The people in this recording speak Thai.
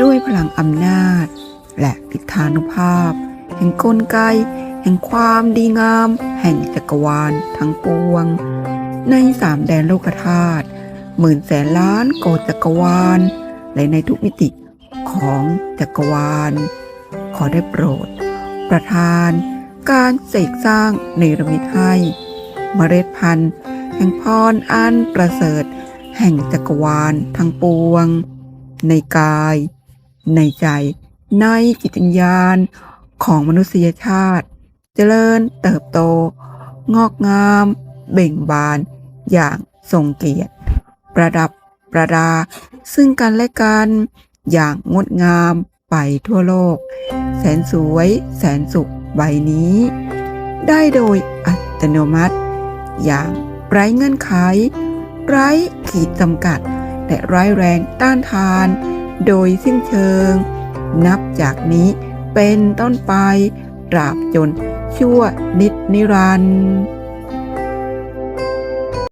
ด้วยพลังอำนาจ และอิทธานุภาพ แห่งกลไก แห่งความดีงาม แห่งจักรวาลทั้งปวง ในสามแดนโลกธาตุหมื่นแสนล้านโกจักรวาล และในทุกมิติของจักรวาล ขอได้โปรด ประทาน การเสกสร้างเนรมิตให้ เมล็ดพันธุ์ แห่งพรอันประเสริฐ แห่งจักรวาลทั้งปวง ในกาย ในใจในจิตวิญญาณของมนุษยชาติ เจริญเติบโต งอกงาม เบ่งบาน อย่างทรงเกียรติ ประดับประดา ซึ่งกันและกัน อย่างงดงามไปทั่วโลก แสนสวย แสนสุขใบนี้ ได้โดยอัตโนมัติ อย่างไร้เงื่อนไข ไร้ขีดจำกัด และไร้แรงต้านทาน โดยสิ้นเชิง นับจากนี้เป็นต้นไปตราบจนชั่วนิดนิรันดร์